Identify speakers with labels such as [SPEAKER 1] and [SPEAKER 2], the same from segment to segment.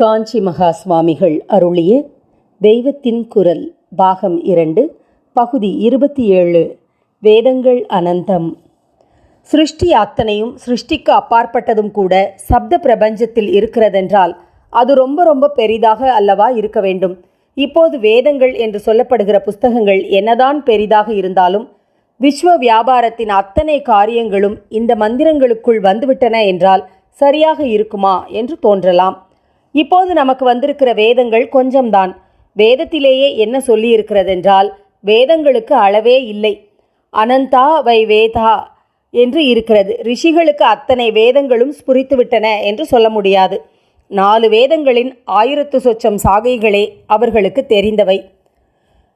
[SPEAKER 1] காஞ்சி மகா சுவாமிகள் அருளிய தெய்வத்தின் குரல் பாகம் இரண்டு பகுதி இருபத்தி ஏழு வேதங்கள் அனந்தம். சிருஷ்டி அத்தனையும் சிருஷ்டிக்கு அப்பாற்பட்டதும் கூட சப்த பிரபஞ்சத்தில் இருக்கிறதென்றால் அது ரொம்ப ரொம்ப பெரிதாக அல்லவா இருக்க வேண்டும்? இப்போது வேதங்கள் என்று சொல்லப்படுகிற புஸ்தகங்கள் என்னதான் பெரிதாக இருந்தாலும் விஸ்வ வியாபாரத்தின் அத்தனை காரியங்களும் இந்த மந்திரங்களுக்குள் வந்துவிட்டன என்றால் சரியாக இருக்குமா என்று தோன்றலாம். இப்போது நமக்கு வந்திருக்கிற வேதங்கள் கொஞ்சம்தான். வேதத்திலேயே என்ன சொல்லியிருக்கிறதென்றால் வேதங்களுக்கு அளவே இல்லை. அனந்தா வை வேதா என்று இருக்கிறது. ரிஷிகளுக்கு அத்தனை வேதங்களும் ஸ்புரித்துவிட்டன என்று சொல்ல முடியாது. நாலு வேதங்களின் ஆயிரத்து சொச்சம் சாகைகளே அவர்களுக்கு தெரிந்தவை.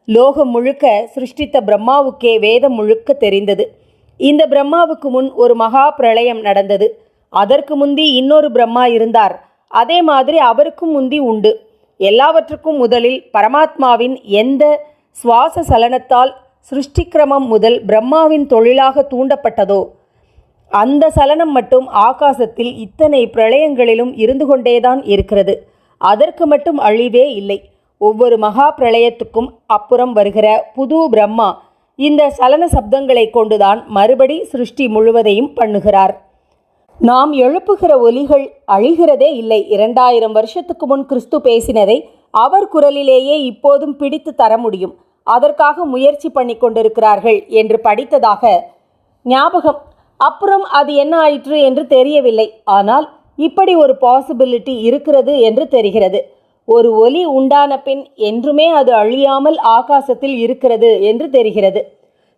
[SPEAKER 1] லோகம் முழுக்க சிருஷ்டித்த பிரம்மாவுக்கே வேதம் முழுக்க தெரிந்தது. இந்த பிரம்மாவுக்கு முன் ஒரு மகா பிரளயம் நடந்தது. அதற்கு முந்தி இன்னொரு பிரம்மா இருந்தார். அதே மாதிரி அவருக்கும் முந்தி உண்டு. எல்லாவற்றுக்கும் முதலில் பரமாத்மாவின் எந்த சுவாச சலனத்தால் சிருஷ்டிக்கிரமம் முதல் பிரம்மாவின் தொழிலாக தூண்டப்பட்டதோ அந்த சலனம் மட்டும் ஆகாசத்தில் இத்தனை பிரளயங்களிலும் இருந்து கொண்டேதான் இருக்கிறது. அதற்கு மட்டும் அழிவே இல்லை. ஒவ்வொரு மகா பிரளயத்துக்கும் அப்புறம் வருகிற புது பிரம்மா இந்த சலன சப்தங்களை கொண்டுதான் மறுபடி சிருஷ்டி முழுவதையும் பண்ணுகிறார். நாம் எழுப்புகிற ஒலிகள் அழிகிறதே இல்லை. இரண்டாயிரம் வருஷத்துக்கு முன் கிறிஸ்து பேசினதை அவர் குரலிலேயே இப்போதும் பிடித்து தர முடியும். அதற்காக முயற்சி பண்ணி கொண்டிருக்கிறார்கள் என்று படித்ததாக ஞாபகம். அப்புறம் அது என்ன ஆயிற்று என்று தெரியவில்லை. ஆனால் இப்படி ஒரு பாசிபிலிட்டி இருக்கிறது என்று தெரிகிறது. ஒரு ஒலி உண்டான பின் என்றுமே அது அழியாமல் ஆகாசத்தில் இருக்கிறது என்று தெரிகிறது.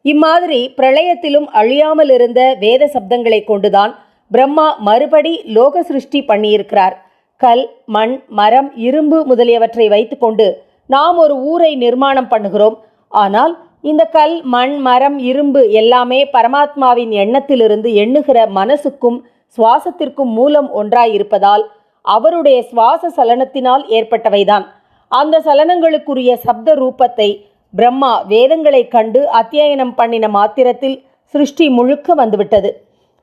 [SPEAKER 1] இம்மாதிரி பிரளயத்திலும் அழியாமல் இருந்த வேத சப்தங்களை கொண்டுதான் பிரம்மா மறுபடி லோக சிருஷ்டி பண்ணியிருக்கிறார். கல் மண் மரம் இரும்பு முதலியவற்றை வைத்துக்கொண்டு நாம் ஒரு ஊரை நிர்மாணம் பண்ணுகிறோம். ஆனால் இந்த கல் மண் மரம் இரும்பு எல்லாமே பரமாத்மாவின் எண்ணத்திலிருந்து எண்ணுகிற மனசுக்கும் சுவாசத்திற்கும் மூலம் ஒன்றாயிருப்பதால் அவருடைய சுவாச சலனத்தினால் ஏற்பட்டவைதான். அந்த சலனங்களுக்குரிய சப்த ரூபத்தை பிரம்மா வேதங்களை கண்டு அத்தியாயனம் பண்ணின மாத்திரத்தில் சிருஷ்டி முழுக்க வந்துவிட்டது.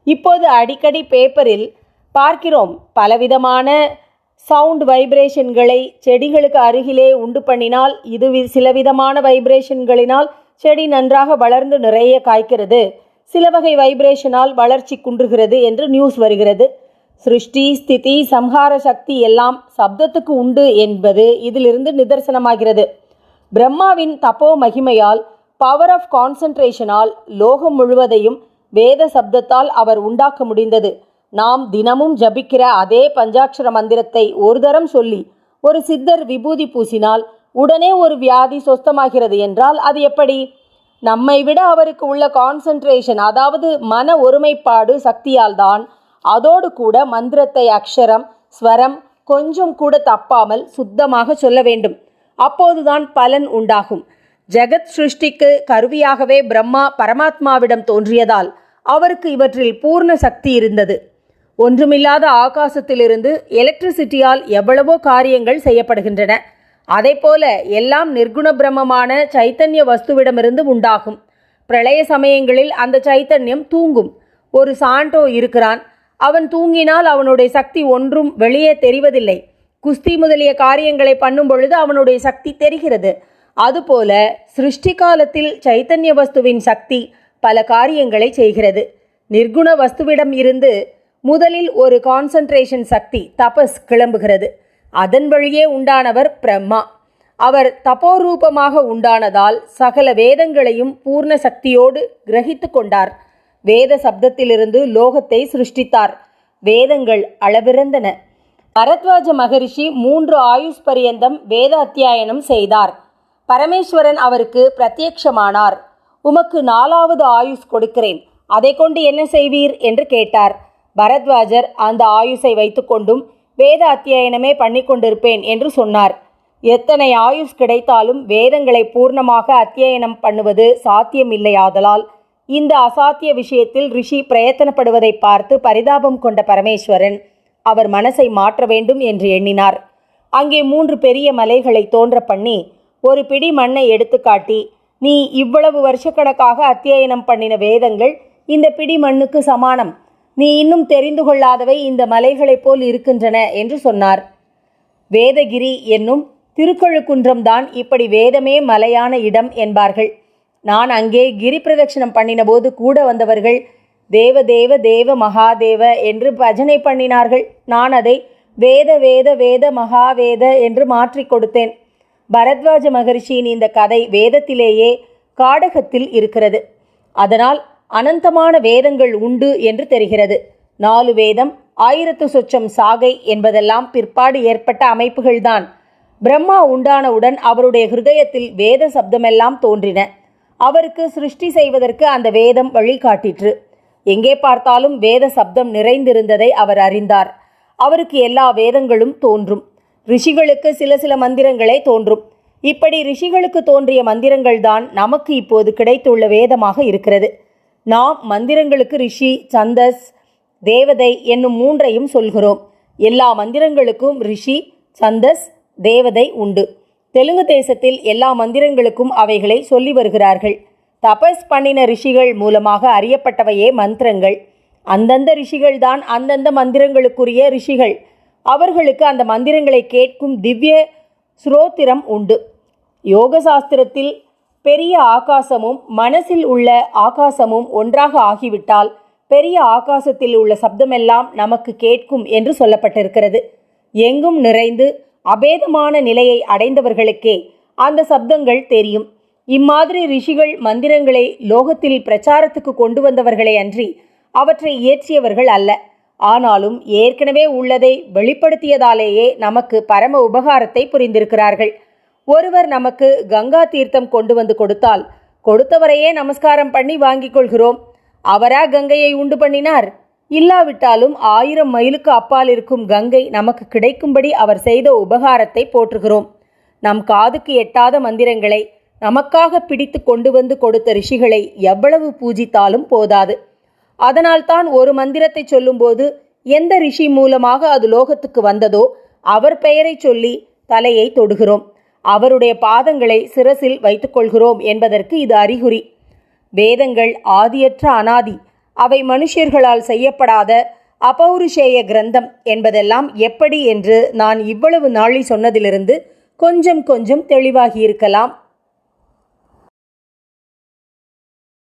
[SPEAKER 1] இப்போது அடிக்கடி பேப்பரில் பார்க்கிறோம் பலவிதமான சவுண்ட் வைப்ரேஷன்களை செடிகளுக்கு அருகிலே உண்டு பண்ணினால் இது வி- சில விதமான வைப்ரேஷன்களினால் செடி நன்றாக வளர்ந்து நிறைய காய்க்கிறது. சில வகை வைப்ரேஷனால் வளர்ச்சி குன்றுகிறது என்று நியூஸ் வருகிறது. சிருஷ்டி ஸ்திதி சம்ஹார சக்தி எல்லாம் சப்தத்துக்கு உண்டு என்பது இதிலிருந்து நிதர்சனமாகிறது. பிரம்மாவின் தப்போ மகிமையால் பவர் ஆஃப் கான்சன்ட்ரேஷனால் லோகம் முழுவதையும் வேத சப்தத்தால் அவர் உண்டாக்க முடிந்தது. நாம் தினமும் ஜபிக்கிற அதே பஞ்சாட்சர மந்திரத்தை ஒரு தரம் சொல்லி ஒரு சித்தர் விபூதி பூசினால் உடனே ஒரு வியாதி சொஸ்தமாகிறது என்றால் அது எப்படி? நம்மை விட அவருக்கு உள்ள கான்சன்ட்ரேஷன் அதாவது மன ஒருமைப்பாடு சக்தியால் தான் அதோடு கூட மந்திரத்தை அக்ஷரம் ஸ்வரம் கொஞ்சம் கூட தப்பாமல் சுத்தமாக சொல்ல வேண்டும். அப்போதுதான் பலன் உண்டாகும். ஜெகத் சிருஷ்டிக்கு கருவியாகவே பிரம்மா பரமாத்மாவிடம் தோன்றியதால் அவருக்கு இவற்றில் பூர்ண சக்தி இருந்தது. ஒன்றுமில்லாத ஆகாசத்திலிருந்து எலக்ட்ரிசிட்டியால் எவ்வளவோ காரியங்கள் செய்யப்படுகின்றன. அதைப்போல எல்லாம் நிர்குண பிரம்மமான சைத்தன்ய வஸ்துவிடமிருந்து உண்டாகும். பிரளய சமயங்களில் அந்த சைத்தன்யம் தூங்கும். ஒரு சாண்டோ இருக்கிறான். அவன் தூங்கினால் அவனுடைய சக்தி ஒன்றும் வெளியே தெரிவதில்லை. குஸ்தி முதலிய காரியங்களை பண்ணும் பொழுது அவனுடைய சக்தி தெரிகிறது. அதுபோல சிருஷ்டி காலத்தில் சைத்தன்ய வஸ்துவின் சக்தி பல காரியங்களை செய்கிறது. நிர்குண வஸ்துவிடம் இருந்து முதலில் ஒரு கான்சன்ட்ரேஷன் சக்தி தபஸ் கிளம்புகிறது. அதன் வழியே உண்டானவர் பிரம்மா. அவர் தபோரூபமாக உண்டானதால் சகல வேதங்களையும் பூர்ண சக்தியோடு கிரகித்து கொண்டார். வேத சப்தத்திலிருந்து லோகத்தை சிருஷ்டித்தார். வேதங்கள் அளவிறந்தன. பரத்வாஜ மகரிஷி மூன்று ஆயுஷ் பரியந்தம் வேத அத்தியாயனம் செய்தார். பரமேஸ்வரன் அவருக்கு பிரத்யக்ஷமானார். உமக்கு நாலாவது ஆயுஷ் கொடுக்கிறேன். அதை கொண்டு என்ன செய்வீர்? என்று கேட்டார். பரத்வாஜர் அந்த ஆயுஷை வைத்துக்கொண்டும் வேத அத்தியாயனமே பண்ணி கொண்டிருப்பேன் என்று சொன்னார். எத்தனை ஆயுஷ் கிடைத்தாலும் வேதங்களை பூர்ணமாக அத்தியனம் பண்ணுவது சாத்தியமில்லையாதலால் இந்த அசாத்திய விஷயத்தில் ரிஷி பிரயத்தனப்படுவதை பார்த்து பரிதாபம் கொண்ட பரமேஸ்வரன் அவர் மனசை மாற்ற வேண்டும் என்று எண்ணினார். அங்கே மூன்று பெரிய மலைகளை தோன்ற பண்ணி ஒரு பிடி மண்ணை எடுத்துக்காட்டி நீ இவ்வளவு வருஷக்கணக்காக அத்தியனம் பண்ணின வேதங்கள் இந்த பிடி மண்ணுக்கு சமானம். நீ இன்னும் தெரிந்து கொள்ளாதவை இந்த மலைகளைப் போல் இருக்கின்றன என்று சொன்னார். வேதகிரி என்னும் திருக்கழுக்குன்றம்தான் இப்படி வேதமே மலையான இடம் என்பார்கள். நான் அங்கே கிரி பிரதட்சணம் பண்ணினபோது கூட வந்தவர்கள் தேவ தேவ தேவ மகாதேவ என்று பஜனை பண்ணினார்கள். நான் அதை வேத வேத வேத மகாவேத என்று மாற்றிக் கொடுத்தேன். பரத்வாஜ மகரிஷியின் இந்த கதை வேதத்திலேயே காடகத்தில் இருக்கிறது. அதனால் அனந்தமான வேதங்கள் உண்டு என்று தெரிகிறது. நாலு வேதம் ஆயிரத்து சொச்சம் சாகை என்பதெல்லாம் பிற்பாடு ஏற்பட்ட அமைப்புகள்தான். பிரம்மா உண்டானவுடன் அவருடைய ஹிருதயத்தில் வேத சப்தமெல்லாம் தோன்றின. அவருக்கு சிருஷ்டி செய்வதற்கு அந்த வேதம் வழிகாட்டிற்று. எங்கே பார்த்தாலும் வேத சப்தம் நிறைந்திருந்ததை அவர் அறிந்தார். அவருக்கு எல்லா வேதங்களும் தோன்றும். ரிஷிகளுக்கு சில சில மந்திரங்களே தோன்றும். இப்படி ரிஷிகளுக்கு தோன்றிய மந்திரங்கள்தான் நமக்கு இப்போது கிடைத்துள்ள வேதமாக இருக்கிறது. நாம் மந்திரங்களுக்கு ரிஷி சந்தஸ் தேவதை என்னும் மூன்றையும் சொல்கிறோம். எல்லா மந்திரங்களுக்கும் ரிஷி சந்தஸ் தேவதை உண்டு. தெலுங்கு தேசத்தில் எல்லா மந்திரங்களுக்கும் அவைகளை சொல்லி வருகிறார்கள். தபஸ் பண்ணின ரிஷிகள் மூலமாக அறியப்பட்டவையே மந்திரங்கள். அந்தந்த ரிஷிகள்தான் அந்தந்த மந்திரங்களுக்குரிய ரிஷிகள். அவர்களுக்கு அந்த மந்திரங்களை கேட்கும் திவ்ய ஸ்ரோத்திரம் உண்டு. யோக சாஸ்திரத்தில் பெரிய ஆகாசமும் மனசில் உள்ள ஆகாசமும் ஒன்றாக ஆகிவிட்டால் பெரிய ஆகாசத்தில் உள்ள சப்தமெல்லாம் நமக்கு கேட்கும் என்று சொல்லப்பட்டிருக்கிறது. எங்கும் நிறைந்து அபேதமான நிலையை அடைந்தவர்களுக்கே அந்த சப்தங்கள் தெரியும். இம்மாதிரி ரிஷிகள் மந்திரங்களை லோகத்தில் பிரச்சாரத்துக்கு கொண்டு வந்தவர்களே அன்றி அவற்றை இயற்றியவர்கள் அல்ல. ஆனாலும் ஏற்கனவே உள்ளதை வெளிப்படுத்தியதாலேயே நமக்கு பரம உபகாரத்தை புரிந்திருக்கிறார்கள். ஒருவர் நமக்கு கங்கா தீர்த்தம் கொண்டு வந்து கொடுத்தால் கொடுத்தவரையே நமஸ்காரம் பண்ணி வாங்கிக் கொள்கிறோம். அவரா கங்கையை உண்டு பண்ணினார்? இல்லாவிட்டாலும் ஆயிரம் மைலுக்கு அப்பால் இருக்கும் கங்கை நமக்கு கிடைக்கும்படி அவர் செய்த உபகாரத்தை போற்றுகிறோம். நம் காதுக்கு எட்டாத மந்திரங்களை நமக்காக பிடித்து கொண்டு வந்து கொடுத்த ரிஷிகளை எவ்வளவு பூஜித்தாலும் போதாது. அதனால்தான் ஒரு மந்திரத்தை சொல்லும்போது எந்த ரிஷி மூலமாக அது லோகத்துக்கு வந்ததோ அவர் பெயரை சொல்லி தலையை தொடுகிறோம். அவருடைய பாதங்களை சிரசில் வைத்துக்கொள்கிறோம் என்பதற்கு இது அறிகுறி. வேதங்கள் ஆதியற்ற அனாதி அவை மனுஷர்களால் செய்யப்படாத அபௌருஷேய கிரந்தம் என்பதெல்லாம் எப்படி என்று நான் இவ்வளவு நாளில் சொன்னதிலிருந்து கொஞ்சம் கொஞ்சம் தெளிவாகியிருக்கலாம்.